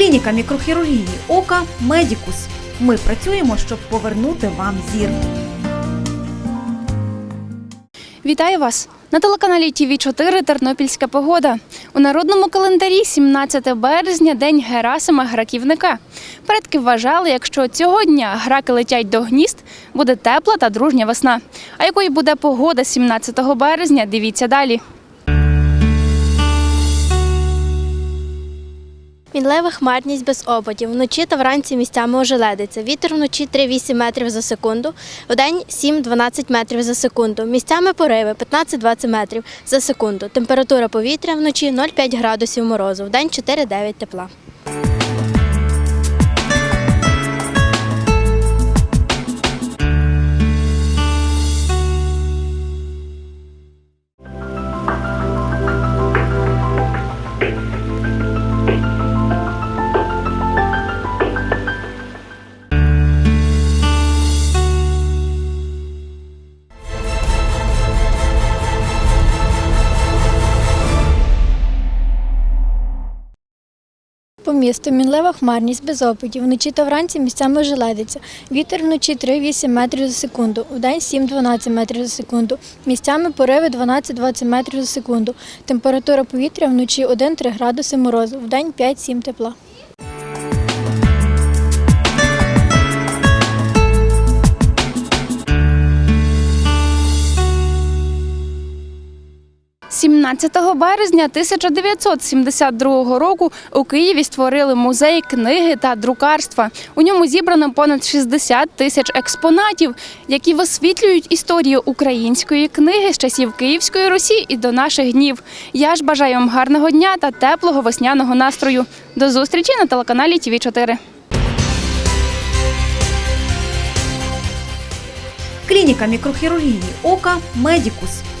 Клініка мікрохірургії ока Медікус. Ми працюємо, щоб повернути вам зір. Вітаю вас на телеканалі ТВ 4 Тернопільська погода. У народному календарі 17 березня день Герасима Граківника. Предки вважали, якщо цього дня граки летять до гнізд, буде тепла та дружня весна. А якою буде погода 17 березня? Дивіться далі. Мінлива хмарність без опадів. Вночі та вранці місцями ожеледиться. Вітер вночі 3-8 метрів за секунду, вдень 7-12 метрів за секунду. Місцями пориви 15-20 метрів за секунду. Температура повітря вночі 0,5 градусів морозу, вдень 4-9 тепла. По місту мінлива хмарність без опадів. Вночі та вранці місцями желедиться. Вітер вночі 3-8 метрів за секунду, вдень 7-12 метрів за секунду. Місцями пориви 12-20 метрів за секунду. Температура повітря вночі 1-3 градуси морозу, вдень 5-7 тепла. – 17 березня 1972 року у Києві створили музей книги та друкарства. У ньому зібрано понад 60 тисяч експонатів, які висвітлюють історію української книги з часів Київської Русі і до наших днів. Я ж бажаю вам гарного дня та теплого весняного настрою. До зустрічі на телеканалі ТВ 4 Клініка мікрохірургії ока Медікус.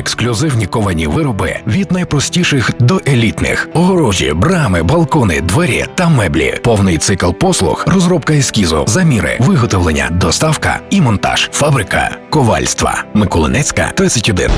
Ексклюзивні ковані вироби від найпростіших до елітних: огорожі, брами, балкони, двері та меблі. Повний цикл послуг, розробка ескізу, заміри, виготовлення, доставка і монтаж. Фабрика ковальства Миколинецька 31.